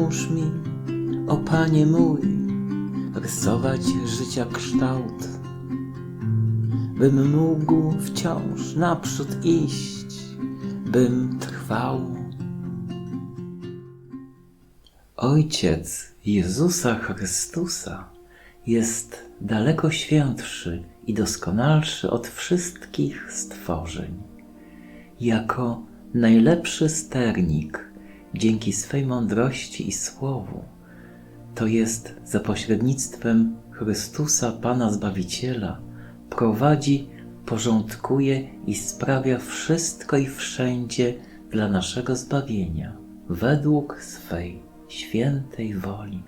Pomóż mi, o Panie mój, rysować życia kształt, bym mógł wciąż naprzód iść, bym trwał. Ojciec Jezusa Chrystusa jest daleko świętszy i doskonalszy od wszystkich stworzeń. Jako najlepszy sternik, dzięki swej mądrości i słowu, to jest za pośrednictwem Chrystusa, Pana Zbawiciela, prowadzi, porządkuje i sprawia wszystko i wszędzie dla naszego zbawienia, według swej świętej woli.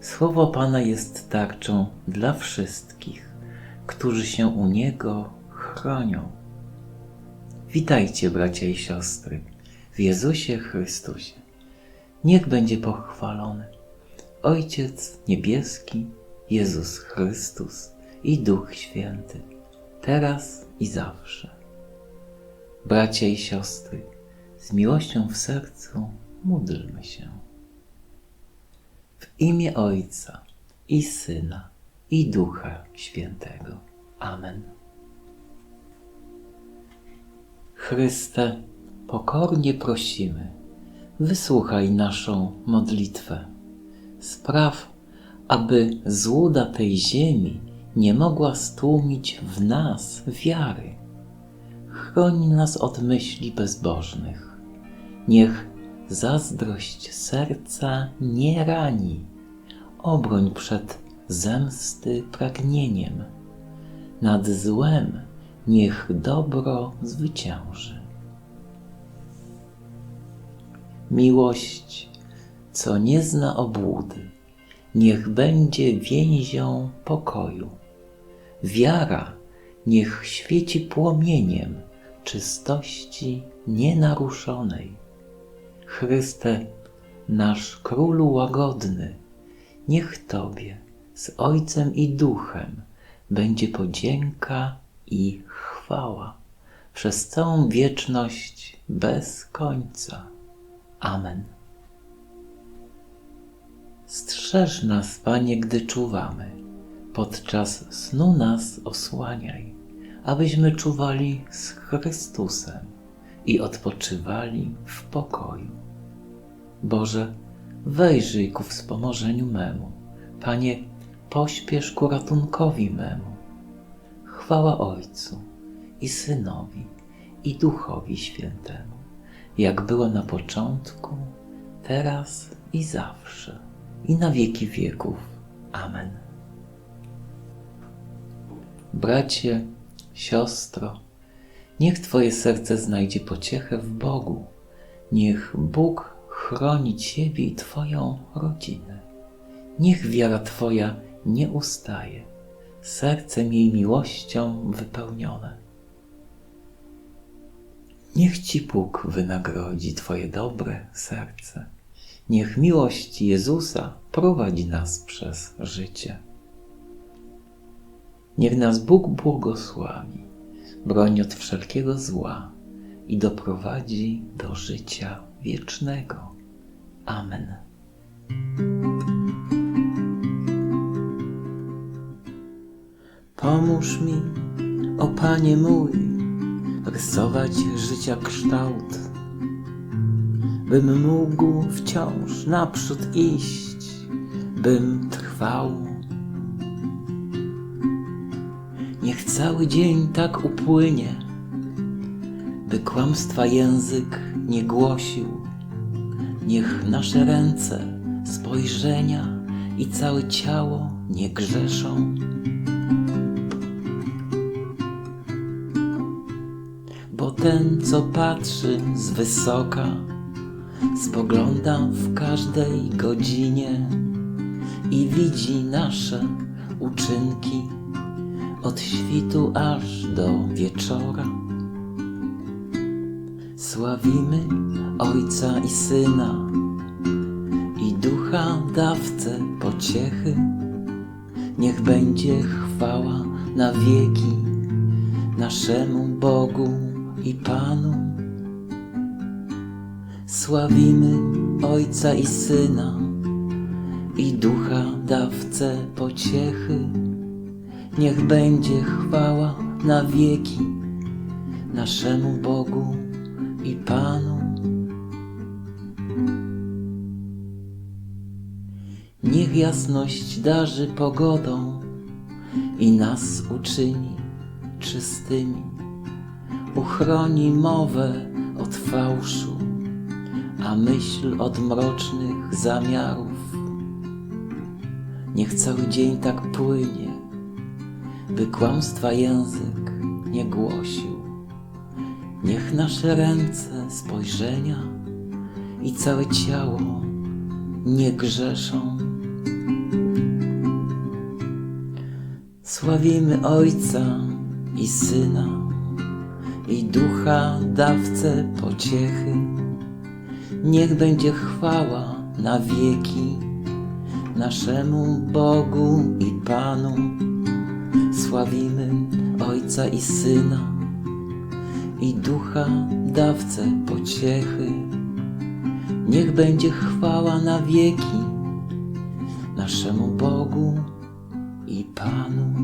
Słowo Pana jest tarczą dla wszystkich, którzy się u Niego chronią. Witajcie, bracia i siostry, w Jezusie Chrystusie. Niech będzie pochwalony Ojciec Niebieski, Jezus Chrystus i Duch Święty, teraz i zawsze. Bracia i siostry, z miłością w sercu módlmy się. W imię Ojca i Syna i Ducha Świętego. Amen. Chryste, pokornie prosimy, wysłuchaj naszą modlitwę. Spraw, aby złuda tej ziemi nie mogła stłumić w nas wiary. Chroń nas od myśli bezbożnych. Niech zazdrość serca nie rani. Obroń przed zemsty pragnieniem. Nad złem niech dobro zwycięży. Miłość, co nie zna obłudy, niech będzie więzią pokoju. Wiara niech świeci płomieniem czystości nienaruszonej. Chryste, nasz Królu łagodny, niech Tobie z Ojcem i Duchem będzie podzięka i chwała przez całą wieczność bez końca. Amen. Strzeż nas, Panie, gdy czuwamy. Podczas snu nas osłaniaj, abyśmy czuwali z Chrystusem i odpoczywali w pokoju. Boże, wejrzyj ku wspomożeniu memu. Panie, pośpiesz ku ratunkowi memu. Chwała Ojcu i Synowi i Duchowi Świętemu, jak była na początku, teraz i zawsze, i na wieki wieków. Amen. Bracie, siostro, niech Twoje serce znajdzie pociechę w Bogu. Niech Bóg chroni Ciebie i Twoją rodzinę. Niech wiara Twoja nie ustaje, sercem jej miłością wypełnione. Niech Ci Bóg wynagrodzi Twoje dobre serce. Niech miłość Jezusa prowadzi nas przez życie. Niech nas Bóg błogosławi, broni od wszelkiego zła i doprowadzi do życia wiecznego. Amen. Pomóż mi, o Panie mój, rysować życia kształt, bym mógł wciąż naprzód iść, bym trwał. Niech cały dzień tak upłynie, by kłamstwa język nie głosił. Niech nasze ręce, spojrzenia i całe ciało nie grzeszą. Ten, co patrzy z wysoka, spogląda w każdej godzinie i widzi nasze uczynki od świtu aż do wieczora. Sławimy Ojca i Syna i Ducha Dawcę pociechy. Niech będzie chwała na wieki naszemu Bogu i Panu. Sławimy Ojca i Syna i Ducha dawcę pociechy. Niech będzie chwała na wieki naszemu Bogu i Panu. Niech jasność darzy pogodą i nas uczyni czystymi. Uchroni mowę od fałszu, a myśl od mrocznych zamiarów. Niech cały dzień tak płynie, by kłamstwa język nie głosił. Niech nasze ręce, spojrzenia i całe ciało nie grzeszą. Sławimy Ojca i Syna i Ducha dawcę pociechy. Niech będzie chwała na wieki naszemu Bogu i Panu. Sławimy Ojca i Syna i Ducha dawcę pociechy. Niech będzie chwała na wieki naszemu Bogu i Panu.